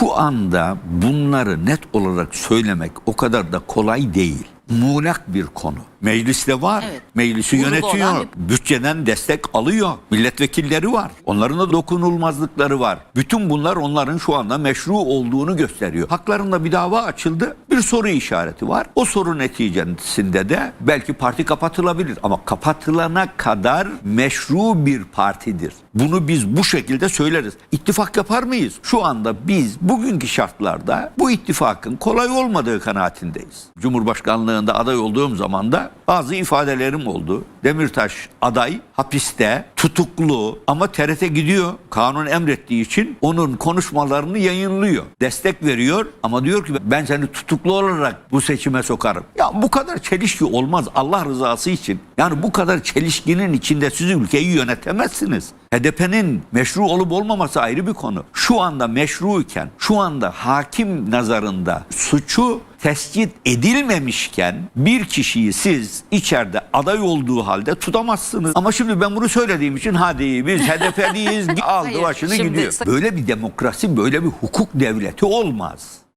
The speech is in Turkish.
Şu anda bunları net olarak söylemek o kadar da kolay değil. Muğlak bir konu. Mecliste var. Evet. Meclisi Kurulu yönetiyor. olan Bütçeden destek alıyor. Milletvekilleri var. Onların da dokunulmazlıkları var. Bütün bunlar onların şu anda meşru olduğunu gösteriyor. Haklarında bir dava açıldı. Bir soru işareti var. O soru neticesinde de belki parti kapatılabilir ama kapatılana kadar meşru bir partidir. Bunu biz bu şekilde söyleriz. İttifak yapar mıyız? Şu anda biz bugünkü şartlarda bu ittifakın kolay olmadığı kanaatindeyiz. Cumhurbaşkanlığında aday olduğum zaman da bazı ifadelerim oldu. Demirtaş aday hapiste tutuklu ama TRT gidiyor kanun emrettiği için onun konuşmalarını yayınlıyor. Destek veriyor ama diyor ki ben seni tutuklu olarak bu seçime sokarım. Ya bu kadar çelişki olmaz Allah rızası için. Yani bu kadar çelişkinin içinde siz ülkeyi yönetemezsiniz. HDP'nin meşru olup olmaması ayrı bir konu. Şu anda meşruyken, şu anda hakim nazarında suçu tescil edilmemişken bir kişiyi siz içeride aday olduğu halde tutamazsınız. Ama şimdi ben bunu söylediğim için hadi biz HDP'liyiz aldı Hayır, başını şimdi gidiyor. Böyle bir demokrasi, böyle bir hukuk devleti olmaz.